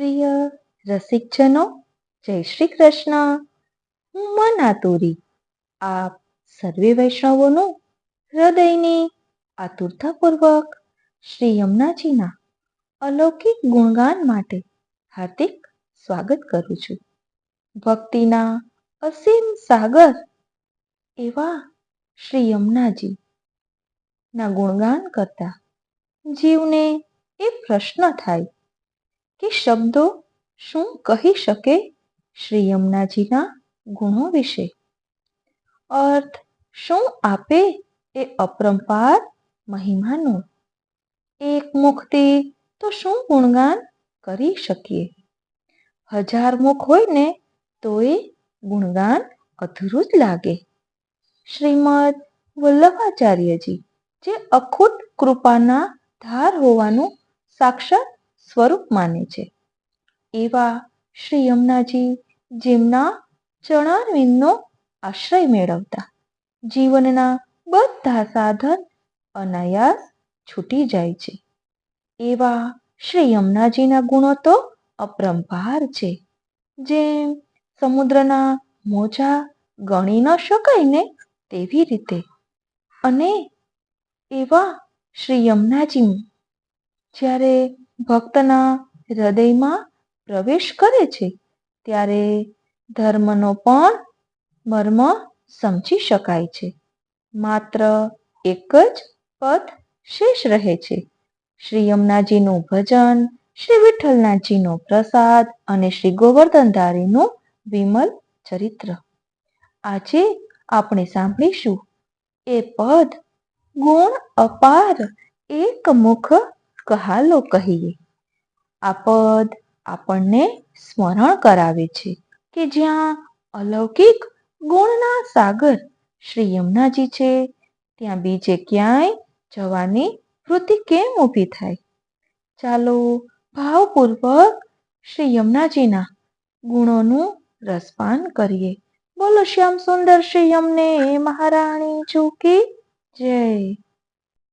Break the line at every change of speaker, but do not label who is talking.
પ્રિય રસિકજનો, જય શ્રી કૃષ્ણ. હું મનાતુરી આપ સર્વે વૈષ્ણવોનું હૃદયની આતુરતાપૂર્વક શ્રી યમુનાજીના અલૌકિક ગુણગાન માટે હાર્દિક સ્વાગત કરું છું. ભક્તિના અસીમ સાગર એવા શ્રી યમુનાજી ના ગુણગાન કરતા જીવને એ પ્રશ્ન થાય કે શબ્દો શું કહી શકે શ્રી યમુનાજીના ગુણો વિશે? અર્થ શું આપે એ અપરંપાર મહિમાનો? એક મુખથી તો શું ગુણગાન કરી શકીએ? હજાર મુખ હોય ને તો એ ગુણગાન અધૂરું જ લાગે. શ્રીમદ વલ્લભાચાર્યજી જે અખૂટ કૃપાના ધાર હોવાનું સાક્ષાત સ્વરૂપ માને છે. એવા શ્રી યમુનાજી જેમના ચરણારવિંદનો આશ્રય મેળવતા જીવનના બધા સાધન અનાયાસ છૂટી જાય છે. એવા શ્રી યમુનાજીના ગુણો તો અપરંપાર છે. જેમ સમુદ્રના મોજા ગણી ન શકાય ને તેવી રીતે. અને એવા શ્રી યમુનાજી જ્યારે ભક્તના હૃદયમાં પ્રવેશ કરે છે, ત્યારે ધર્મનો પણ મર્મ સમજી શકાય છે. માત્ર એક જ પદ શેષ રહે છે. શ્રી યમુનાજીનું ભજન, શ્રી વિઠ્ઠલનાથજીનો પ્રસાદ અને શ્રી ગોવર્ધનધારીનું વિમલ ચરિત્ર. આજે આપણે સાંભળીશું, એ પદ ગુણ અપાર એક મુખ કહાલો કહીએ. આ પદ આપણને સ્મરણ કરાવે છે કે જ્યાં અલૌકિક ગુણના સાગર શ્રી યમુનાજી છે, ત્યાં બીજે ક્યાંય જવાની વૃત્તિ કેમ ઊભી થાય? ચાલો ભાવપૂર્વક શ્રી યમુનાજીના ગુણોનું રસપાન કરીએ. બોલો શ્યામ સુંદર શ્રી યમને, મહારાણી ચૂકી જય.